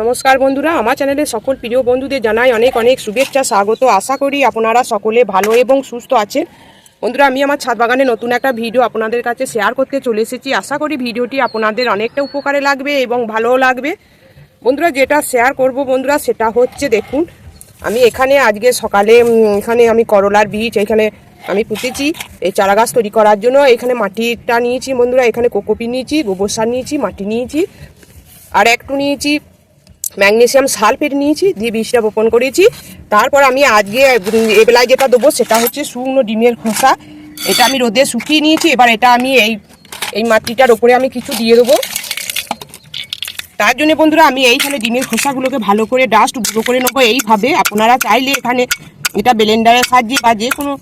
নমস্কার বন্ধুরা, আমার চ্যানেলে সকল প্রিয় বন্ধুদের জানাই অনেক অনেক শুভেচ্ছা, স্বাগত। আশা করি আপনারা সকলে ভালো এবং সুস্থ আছেন। বন্ধুরা, আমি আমার ছাদ বাগানে নতুন একটা ভিডিও আপনাদের কাছে শেয়ার করতে চলে এসেছি। আশা করি ভিডিওটি আপনাদের অনেকটা উপকারে লাগবে এবং ভালোও লাগবে। বন্ধুরা, যেটা শেয়ার করব বন্ধুরা, সেটা হচ্ছে দেখুন, আমি এখানে আজকে সকালে এখানে আমি করলার বীজ, এখানে আমি পুঁতেছি। এই চারা গাছ তৈরি করার জন্য এখানে মাটিটা নিয়েছি বন্ধুরা, এখানে কোকোপি নিয়েছি, গোবর সার নিয়েছি, মাটি নিয়েছি, আর একটু নিয়েছি ম্যাগনেসিয়াম সালফেট নিয়েছি, দিয়ে বীজটা বপন করেছি। তারপর আমি আজকে এবেলায় যেটা দেবো সেটা হচ্ছে শুকনো ডিমের খোসা। এটা আমি রোদে শুকিয়ে নিয়েছি, এবার এটা আমি এই এই মাটিটার ওপরে আমি কিছু দিয়ে দেবো। তার জন্য বন্ধুরা, আমি এইখানে ডিমের খোসাগুলোকে ভালো করে ডাস্ট গুঁড়ো করে নেব এইভাবে। আপনারা চাইলে এখানে এটা ব্লেন্ডারের সাহায্যে বা যে কোনো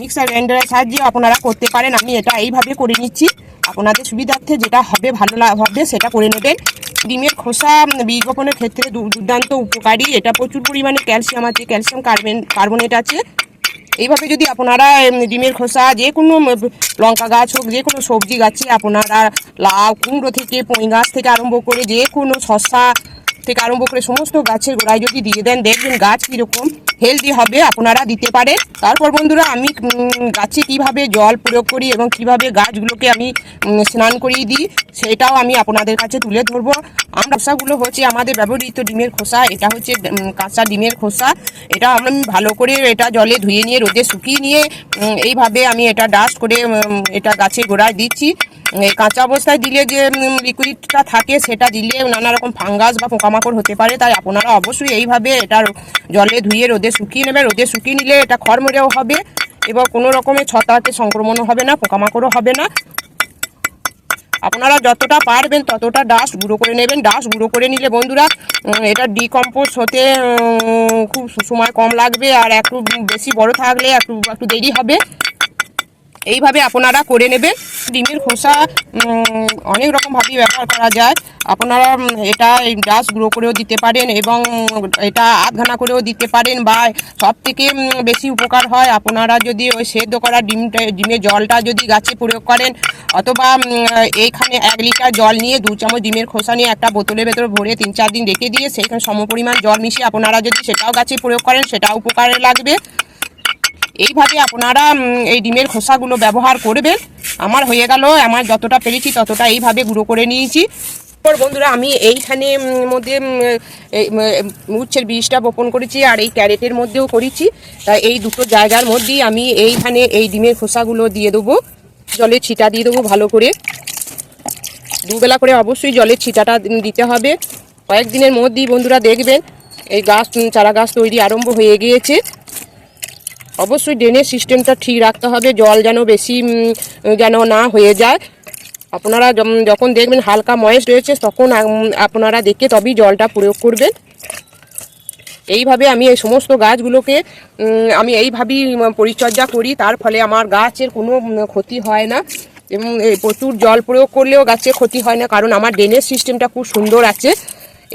মিক্সার গ্রাইন্ডারের সাহায্যে আপনারা করতে পারেন। আমি এটা এইভাবে করে নিচ্ছি। আপনাদের সুবিধার্থে যেটা হবে, ভালো হবে, সেটা করে নেবেন। ডিমের খোসা বিজ্ঞাপনের ক্ষেত্রে দুর্দান্ত উপকারী। এটা প্রচুর পরিমাণে ক্যালসিয়াম আছে, ক্যালসিয়াম কার্বন কার্বনেট আছে। এইভাবে যদি আপনারা ডিমের খোসা, যে কোনো লঙ্কা গাছ হোক, যে কোনো সবজি গাছে আপনারা লাউ, কুমড়ো থেকে, পুঁই গাছ থেকে আরম্ভ করে যে কোনো শসা থেকে আরম্ভ করে সমস্ত গাছের গোড়ায় যদি দিয়ে দেন দেখবেন গাছ কীরকম হেলদি হবে আপনারা দিতে পারেন। তারপর বন্ধুরা আমি গাছে কীভাবে জল প্রয়োগ করি এবং কীভাবে গাছগুলোকে আমি স্নান করিয়ে দিই, সেটাও আমি আপনাদের কাছে তুলে ধরবো। আমরা খোসাগুলো হচ্ছে আমাদের ব্যবহৃত ডিমের খোসা, এটা হচ্ছে কাঁচা ডিমের খোসা। এটা আমি ভালো করে এটা জলে ধুয়ে নিয়ে, রোদে শুকিয়ে নিয়ে এইভাবে আমি এটা ডাস্ট করে এটা গাছের গোড়ায় দিচ্ছি। কাঁচা অবস্থায় দিলে যে লিকুইডটা থাকে, সেটা দিলে নানা রকম ফাঙ্গাস বা পোকামাকড় হতে পারে। তাই আপনারা অবশ্যই এইভাবে এটা জলে ধুয়ে রোদে শুকিয়ে নেবেন রোদে শুকিয়ে নিলে এটা খড়মড়েও হবে এবং কোনো রকমের ছতাতে সংক্রমণও হবে না, পোকামাকড়ও হবে না। আপনারা যতটা পারবেন ততটা ডাস্ট গুঁড়ো করে নেবেন। ডাস্ট গুঁড়ো করে নিলে বন্ধুরা এটা ডিকম্পোজ হতে খুব সময় কম লাগবে। আর একটু বেশি বড় থাকলে একটু একটু দেরি হবে। এইভাবে আপনারা করে নেবেন। ডিমের খোসা অনেক রকমভাবেই ব্যবহার করা যায়। আপনারা এটা ডাস্ট গুঁড়ো করেও দিতে পারেন এবং এটা আধঘানা করেও দিতে পারেন বা সব থেকে বেশি উপকার হয় আপনারা যদি ওই সেদ্ধ করা ডিমটা, ডিমের জলটা যদি গাছে প্রয়োগ করেন অথবা এইখানে এক লিটার জল নিয়ে দু চামচ ডিমের খোসা নিয়ে একটা বোতলের ভেতর ভরে তিন চার দিন রেখে দিয়ে সেইখানে সমপরিমাণ জল মিশিয়ে আপনারা যদি সেটাও গাছে প্রয়োগ করেন সেটাও উপকারে লাগবে। এইভাবে আপনারা এই ডিমের খোসাগুলো ব্যবহার করবেন। আমার হয়ে গেল, আমার যতটা পেরেছি ততটা এইভাবে গুঁড়ো করে নিয়েছি। তারপর বন্ধুরা, আমি এইখানে মধ্যে উচ্ছের বীজটা বপন করেছি আর এই ক্যারেটের মধ্যেও করেছি। তাই এই দুটো জায়গার মধ্যেই আমি এইখানে এই ডিমের খোসাগুলো দিয়ে দেবো। জলে ছিটা দিয়ে দেবো ভালো করে। দুবেলা করে অবশ্যই জলের ছিটাটা দিতে হবে। কয়েকদিনের মধ্যেই বন্ধুরা দেখবেন, এই গাছ চারা গাছ তৈরি আরম্ভ হয়ে গিয়েছে। অবশ্যই ড্রেনের সিস্টেমটা ঠিক রাখতে হবে, জল যেন বেশি যেন না হয়ে যায়। আপনারা যখন দেখবেন হালকা ময়েস্ট রয়েছে, তখন আপনারা দেখে তবেই জলটা প্রয়োগ করবেন। এইভাবে আমি এই সমস্ত গাছগুলোকে আমি এইভাবেই পরিচর্যা করি। তার ফলে আমার গাছের কোনো ক্ষতি হয় না। এবং প্রচুর জল প্রয়োগ করলেও গাছের ক্ষতি হয় না, কারণ আমার ড্রেনের সিস্টেমটা খুব সুন্দর আছে।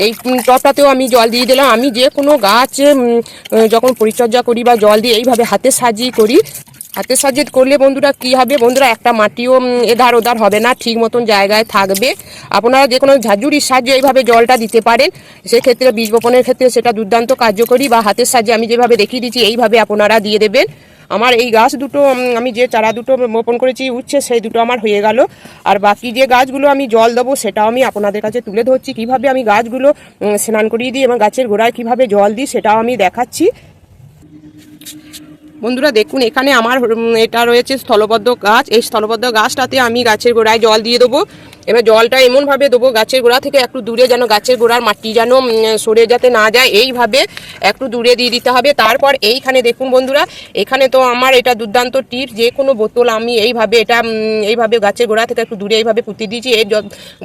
এই টবটাতেও আমি জল দিয়ে দিলাম। আমি যে কোনো গাছ যখন পরিচর্যা করি বা জল দিয়ে এইভাবে হাতে সাজিয়ে করি, হাতে সাজিয়ে করলে বন্ধুরা কি হবে? বন্ধুরা একটা মাটিও এধার ওধার হবে না, ঠিক মতন জায়গায় থাকবে। আপনারা যে কোনো ঝাঁঝুরির সাহায্যে এইভাবে জলটা দিতে পারেন। সেক্ষেত্রে বীজ বপনের ক্ষেত্রে সেটা দুর্দান্ত কার্যকরী বা হাতের সাহায্যে আমি যেভাবে দেখিয়ে দিচ্ছি, এইভাবে আপনারা দিয়ে দেবেন। আমার এই গাছ দুটো আমি যে চারা দুটো বপন করেছি উঠছে সেই দুটো আমার হয়ে গেল। আর বাকি যে গাছগুলো আমি জল দেবো, সেটাও আমি আপনাদের কাছে তুলে ধরছি। কীভাবে আমি গাছগুলো স্নান করিয়ে দিই এবং গাছের গোড়ায় কীভাবে জল দিই, সেটাও আমি দেখাচ্ছি। বন্ধুরা, দেখুন, এখানে আমার এটা রয়েছে স্থলবদ্ধ গাছ। এই স্থলবদ্ধ গাছটাতে আমি গাছের গোড়ায় জল দিয়ে দেবো। এবার জলটা এমনভাবে দেবো, গাছের গোড়া থেকে একটু দূরে যেন গাছের গোড়ার মাটি যেন সরে যাতে না যায়, এইভাবে একটু দূরে দিয়ে দিতে হবে। তারপর এইখানে দেখুন বন্ধুরা, এখানে তো আমার এটা দুর্দান্ত টিপ যে কোনো বোতল আমি এইভাবে এটা এইভাবে গাছের গোড়া থেকে একটু দূরে এইভাবে পুঁতে দিয়েছি। এর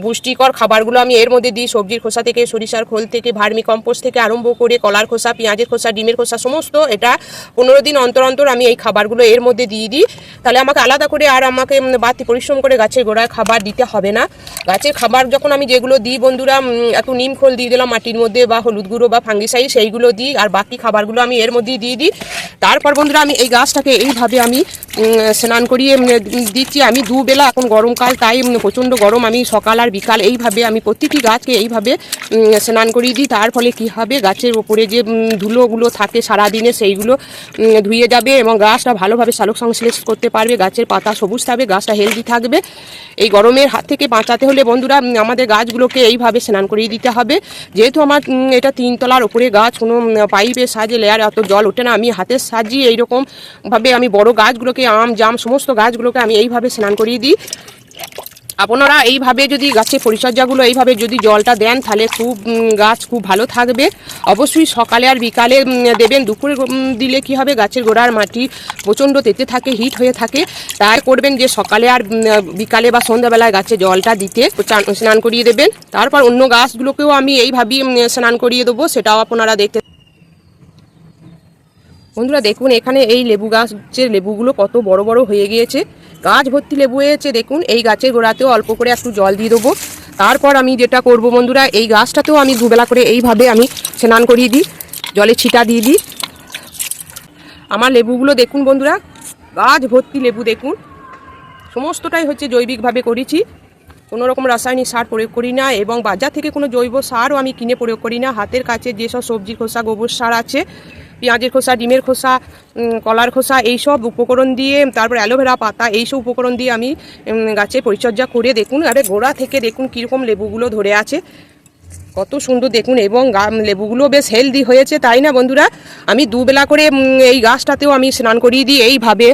পুষ্টিকর খাবারগুলো আমি এর মধ্যে দিই, সবজির খোসা থেকে, সরিষার খোল থেকে, ভার্মি কম্পোস্ট থেকে আরম্ভ করে, কলার খোসা, পেঁয়াজের খোসা, ডিমের খোসা, সমস্ত এটা পনেরো দিন অন্তর অন্তর আমি এই খাবারগুলো এর মধ্যে দিয়ে দিই। তাহলে আমাকে আলাদা করে আর আমাকে বাড়তি পরিশ্রম করে গাছের গোড়ায় খাবার দিতে হবে না। গাছের খাবার যখন আমি যেগুলো দিই, বন্ধুরা একটু নিম খোল দিয়ে দিলাম মাটির মধ্যে বা হলুদ গুঁড়ো বা ফাঙ্গিসাইড, সেইগুলো দিই, আর বাকি খাবারগুলো আমি এর মধ্যেই দিয়ে দিই। তারপর বন্ধুরা, আমি এই গাছটাকে এইভাবে আমি স্নান করিয়ে দিচ্ছি। আমি দুবেলা, এখন গরমকাল, তাই প্রচণ্ড গরম। আমি সকাল আর বিকাল এইভাবে আমি প্রতিটি গাছকে এইভাবে স্নান করিয়ে দিই। তার ফলে কি হবে, গাছের ওপরে যে ধুলোগুলো থাকে সারাদিনে, সেইগুলো ধুয়ে যাবে এবং গাছটা ভালোভাবে সালোক সংশ্লেষ করতে পারবে। গাছের পাতা সবুজ থাকবে, গাছটা হেলদি থাকবে। এই গরমের হাত থেকে বাঁচাতে হলে বন্ধুরা আমাদের গাছগুলোকে এইভাবে স্নান করিয়ে দিতে হবে। যেহেতু আমার এটা তিনতলার ওপরে গাছ, কোনো পাইপের সাহায্যে লেয়ার এত জল ওঠে না, আমি হাতের সাহায্যে এইরকমভাবে আমি বড় গাছগুলোকে, আম, জাম, সমস্ত গাছগুলোকে আমি এইভাবে স্নান করিয়ে দিই। আপনারা এইভাবে যদি গাছের পরিচর্যাগুলো এইভাবে যদি জলটা দেন, তাহলে খুব গাছ খুব ভালো থাকবে। অবশ্যই সকালে আর বিকালে দেবেন। দুপুরে দিলে কি হবে? গাছের গোড়ার মাটি প্রচণ্ড তেতে থাকে, হিট হয়ে থাকে। তাই করবেন যে সকালে আর বিকালে বা সন্ধ্যাবেলায় গাছে জলটা দিতে স্নান করিয়ে দেবেন। তারপর অন্য গাছগুলোকেও আমি এইভাবেই স্নান করিয়ে দেবো। সেটাও আপনারা দেখতে বন্ধুরা, দেখুন, এখানে এই লেবু গাছের লেবুগুলো কত বড় বড় হয়ে গিয়েছে। গাছ ভর্তি লেবু হয়েছে, দেখুন, এই গাছের গোড়াতেও অল্প করে একটু জল দিয়ে দেবো। তারপর আমি যেটা করব বন্ধুরা, এই গাছটাতেও আমি দুবেলা করে এইভাবে আমি স্নান করিয়ে দিই, জলে ছিটা দিয়ে দিই। আমার লেবুগুলো দেখুন বন্ধুরা, গাছ ভর্তি লেবু দেখুন। সমস্তটাই হচ্ছে জৈবিকভাবে করেছি। কোনো রকম রাসায়নিক সার প্রয়োগ করি না এবং বাজার থেকে কোনো জৈব সারও আমি কিনে প্রয়োগ করি না। হাতের কাছে যেসব সবজির খোসা, গোবর সার আছে পেঁয়াজের খোসা, ডিমের খোসা কলার খোসা এইসব উপকরণ দিয়ে, তারপর অ্যালোভেরা পাতা এইসব উপকরণ দিয়ে আমি গাছে পরিচর্যা করে দেখুন, আরে গোড়া থেকে দেখুন কীরকম লেবুগুলো ধরে আছে। কত সুন্দর দেখুন, এবং লেবুগুলো বেশ হেলদি হয়েছে, তাই না বন্ধুরা? আমি দুবেলা করে এই গাছটাতেও আমি স্নান করিয়ে দিই, এইভাবে,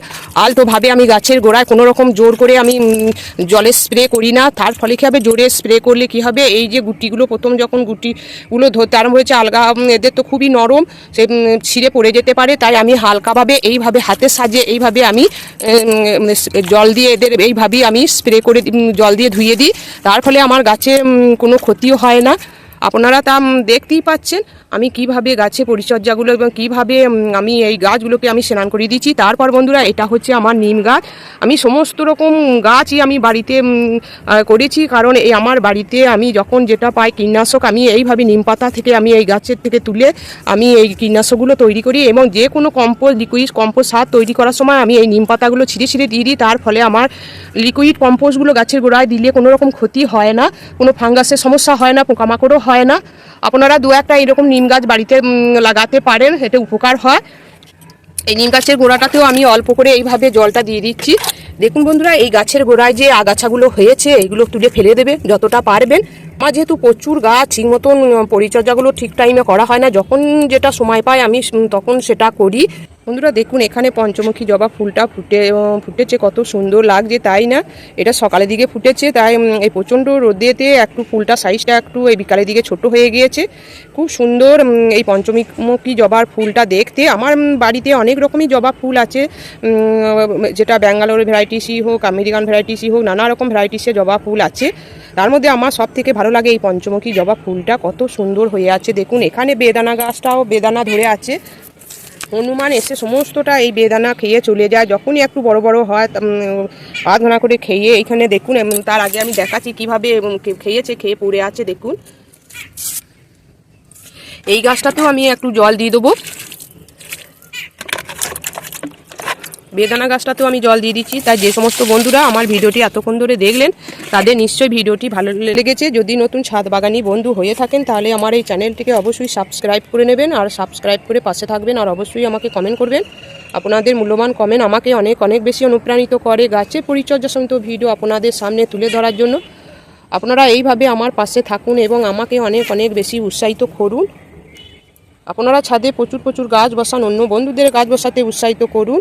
আলতোভাবে আমি গাছের গোড়ায় কোনো রকম জোর করে আমি জলে স্প্রে করি না। তার ফলে কী হবে? জোরে স্প্রে করলে কি হবে? এই যে গুটিগুলো, প্রথম যখন গুটিগুলো ধরতে আরম্ভ হয়েছে, আলগা এদের তো খুবই নরম, সে ছিঁড়ে পড়ে যেতে পারে, তাই আমি হালকাভাবে এইভাবে হাতের সাহায্যে এইভাবে আমি জল দিয়ে এদের এইভাবেই আমি স্প্রে করে জল দিয়ে ধুয়ে দিই। তার ফলে আমার গাছে কোনো ক্ষতিও হয় না। আপনারা তা দেখতেই পাচ্ছেন। আমি কীভাবে গাছে পরিচর্যাগুলো এবং কীভাবে আমি এই গাছগুলোকে আমি স্নান করিয়ে দিচ্ছি। তারপর বন্ধুরা, এটা হচ্ছে আমার নিম গাছ। আমি সমস্ত রকম গাছই আমি বাড়িতে করেছি। কারণ এই আমার বাড়িতে আমি যখন যেটা পাই কীটনাশক, আমি এইভাবে নিম পাতা থেকে আমি এই গাছের থেকে তুলে আমি এই কীটনাশকগুলো তৈরি করি এবং যে কোনো কম্পোস্ট লিকুইড কম্পোস্ট সার তৈরি করার সময় আমি এই নিম পাতাগুলো ছিঁড়ে ছিঁড়ে দিয়ে দিই। তার ফলে আমার লিকুইড কম্পোস্টগুলো গাছের গোড়ায় দিলে কোনো রকম ক্ষতি হয় না, কোনো ফাঙ্গাসের সমস্যা হয় না, পোকামাকড়ও হয় না। আপনারা দু একটা এরকম নিম গাছ বাড়িতে লাগাতে পারেন, এতে উপকার হয়। এই নিম গাছের গোড়াটাতেও আমি অল্প করে এইভাবে জলটা দিয়ে দিচ্ছি। দেখুন বন্ধুরা, এই গাছের গোড়ায় যে আগাছাগুলো হয়েছে এগুলো তুলে ফেলে দেবে যতটা পারবেন। আমার যেহেতু প্রচুর গাছ, ঠিক মতন পরিচর্যাগুলো ঠিক টাইমে করা হয় না। যখন যেটা সময় পায় আমি তখন সেটা করি। বন্ধুরা দেখুন, এখানে পঞ্চমুখী জবা ফুলটা ফুটে ফুটেছে, কত সুন্দর লাগছে, তাই না? এটা সকালের দিকে ফুটেছে, তাই এই প্রচণ্ড রোদেতে একটু ফুলটা সাইজটা একটু এই বিকালের দিকে ছোট হয়ে গিয়েছে। খুব সুন্দর এই পঞ্চমুখী জবার ফুলটা দেখতে। আমার বাড়িতে অনেক রকমই জবা ফুল আছে যেটা ব্যাঙ্গালোর ভ্যারাইটিসই হোক, আমেরিকান ভ্যারাইটিসই হোক, নানা রকম ভ্যারাইটিসের জবা ফুল আছে। তার মধ্যে আমার সব থেকে ভালো লাগে এই পঞ্চমুখী জবা ফুলটা, কত সুন্দর হয়ে আছে। দেখুন, এখানে বেদানা গাছটাও বেদানা ধরে আছে। হনুমান এসে সমস্তটা এই বেদানা খেয়ে চলে যায়। যখনই একটু বড় বড় হয় আধনা করে খেয়ে এইখানে দেখুন তার আগে আমি দেখাচ্ছি কীভাবে খেয়েছে খেয়ে পড়ে আছে, দেখুন। এই গাছটাতেও আমি একটু জল দিয়ে দেবো। বেদানা গাছটাতেও আমি জল দিয়ে দিচ্ছি। তাই যে সমস্ত বন্ধুরা আমার ভিডিওটি এতক্ষণ ধরে দেখলেন, তাদের নিশ্চয়ই ভিডিওটি ভালো লেগেছে। যদি নতুন ছাদ বাগানি বন্ধু হয়ে থাকেন, তাহলে আমার এই চ্যানেলটিকে অবশ্যই সাবস্ক্রাইব করে নেবেন আর সাবস্ক্রাইব করে পাশে থাকবেন আর অবশ্যই আমাকে কমেন্ট করবেন। আপনাদের মূল্যবান কমেন্ট আমাকে অনেক অনেক বেশি অনুপ্রাণিত করে গাছের পরিচর্যা সমিত ভিডিও আপনাদের সামনে তুলে ধরার জন্য। আপনারা এইভাবে আমার পাশে থাকুন এবং আমাকে অনেক অনেক বেশি উৎসাহিত করুন। আপনারা ছাদে প্রচুর প্রচুর গাছ বসান, অন্য বন্ধুদের গাছ বসাতে উৎসাহিত করুন।